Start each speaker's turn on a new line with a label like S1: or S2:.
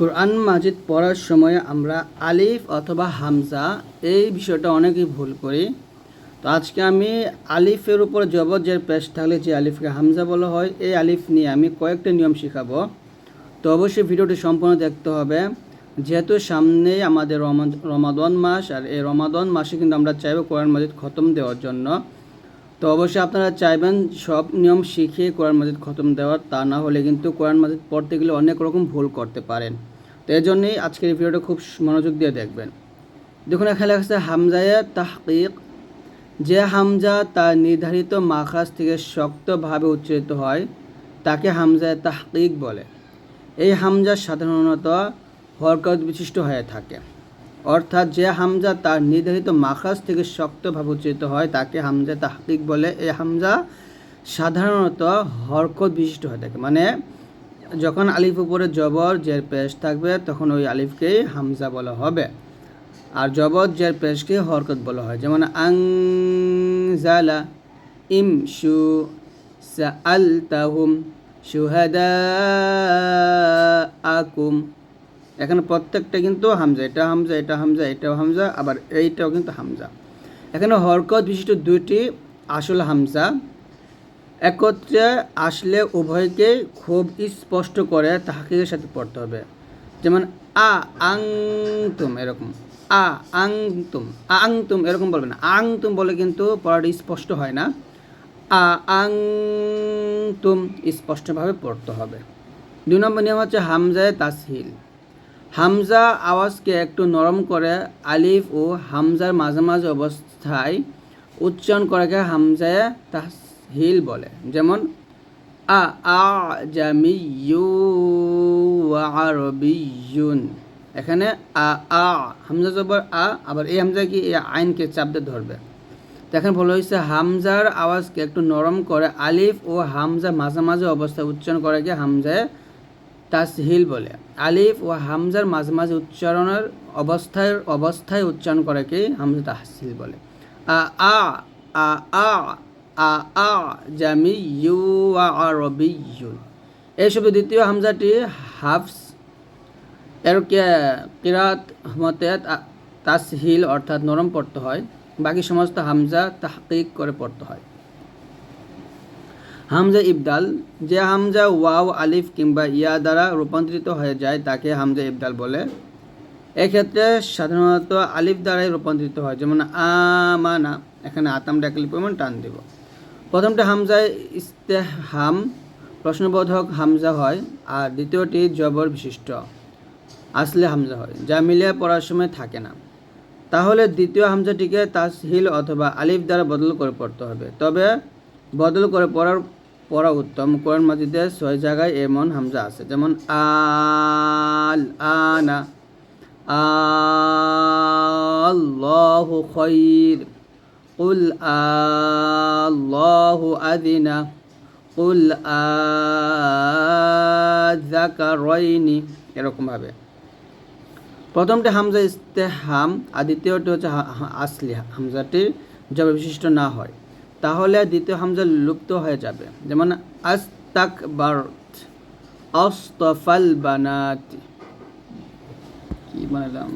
S1: কোরআন মাজিদ পড়ার সময় আমরা আলিফ অথবা হামজা এই বিষয়টা অনেকেই ভুল করি। তো আজকে আমি আলিফের উপর জবজের পেশ থাকলে যে আলিফকে হামজা বলা হয়, এই আলিফ নিয়ে আমি কয়েকটা নিয়ম শেখাবো। তো অবশ্যই ভিডিওটি সম্পূর্ণ দেখতে হবে। যেহেতু সামনেই আমাদের রমা- রমাদন মাস, আর এই রমাদন মাসে কিন্তু আমরা চাইব কোরআন মাজিদ খতম দেওয়ার জন্য। তো অবশ্যই আপনারা চাইবেন সব নিয়ম শিখে কোরআন মাজিদ খতম দেওয়ার, তা না হলে কিন্তু কোরআন মাজিদ পড়তে গেলে অনেক রকম ভুল করতে পারেন। তো এই জন্যই আজকের ভিডিওটা খুব মনোযোগ দিয়ে দেখবেন। দেখুন, এখানে লেখা আছে হামজায়ে তাহকিক। যে হামজা তার নির্ধারিত মাখাজ থেকে শক্তভাবে উচ্চারিত হয়, তাকে হামজায়ে তাহকিক বলে। এই হামজা সাধারণত হরকত বিশিষ্ট হয়ে থাকে। অর্থাৎ যে হামজা তার নির্ধারিত মাখাজ থেকে শক্তভাবে উচ্চারিত হয়, তাকে হামজা তাহকিক বলে। এই হামজা সাধারণত হরকত বিশিষ্ট হয়ে থাকে। মানে যখন আলিফ উপরে জবর জের পেশ থাকবে, তখন ওই আলিফকেই হামজা বলা হবে। আর জবর জের পেশকে হরকত বলা হয়। যেমন আং জালা ইম শু আল তাহুম সুহাদা আকুম এখানে প্রত্যেকটা কিন্তু হামজা, এটা হামজা এটা হামজা, এটাও হামজা, আবার এইটাও কিন্তু হামজা। এখানে হরকত বিশিষ্ট দুইটি আসল হামজা। একত্রে আসলে উভয়কে খুব স্পষ্ট করে তাহাকিকের সাথে পড়তে হবে। যেমন, আ আং তুম এরকম। আ আং তুম আং তুম এরকম বলবে না আং তুম বলে কিন্তু পড়াটা স্পষ্ট হয় না। আ আং তুম স্পষ্টভাবে পড়তে হবে। দুই নম্বর নিয়ম হচ্ছে হামজায় তাসহিল। হামজা আওয়াজকে একটু নরম করে আলিফ ও হামজার মাঝামাঝি অবস্থায় উচ্চারণ করাকে হামজায় তাসহিল বলে। যেমন, আ আরবিয়ুন এখানে আ আ, হামজা জবর আ, আবার এই হামজা কি এই আইনকে চাপ দিয়ে ধরবে। তো এখন বলা হয়েছে, হামজার আওয়াজকে একটু নরম করে আলিফ ও হামজা মাঝামাঝি অবস্থায় উচ্চারণ করাকে হামজায় তাসহিল বলে। আলিফ ও হামজার মাঝে মাঝে উচ্চারণের অবস্থায় অবস্থায় উচ্চারণ করাকে হামজা তাহসিল বলে। আ আ আ আ আ আ জামি ইউ আ রবি ইউ এই শব্দ দ্বিতীয় হামজাটি হাফস, এর কিরাত মতে তাসহিল অর্থাৎ নরম পড়তে হয়। বাকি সমস্ত হামজা তাহকিক করে পড়তে হয়। হামজা ইবদাল, যে হামজা ওয়াও, আলিফ কিংবা ইয়া দ্বারা রূপান্তরিত হয়ে যায়, তাকে হামজা ইবদাল বলে। এক্ষেত্রে সাধারণত আলিফ দ্বারাই রূপান্তরিত হয়। যেমন আমানা এখানে আতাম ডাকলি পরিমাণ টান দেব। প্রথমটা হামজা ইস্তেহাম, প্রশ্নবোধক হামজা হয়, আর দ্বিতীয়টি জবর বিশিষ্ট। আসলে হামজা হয়, যা মিলিয়ে পড়ার সময় থাকে না। তাহলে দ্বিতীয় হামজাটিকে তাসহিল অথবা আলিফ দ্বারা বদল করে পড়তে হবে। তবে বদল করে পড়ার, পড়া উত্তম। কোরআন মাজিদে ছয় জায়গায় এমন হামজা আছে, যেমন আল, আনা, আল্লাহু খৈর। কুল আল্লাহু আদিনা কুল আযাকারাইনি এরকমভাবে। প্রথমটি হামজা ইস্তেহাম, আর দ্বিতীয়টি হচ্ছে আসলি হামজাটি জবে বিশিষ্ট না হয়। তাহলে দ্বিতীয় হামজা লুপ্ত হয়ে যাবে। যেমন আস্তাক বার্থ অস্তফাল বানাত। কি বানালাম?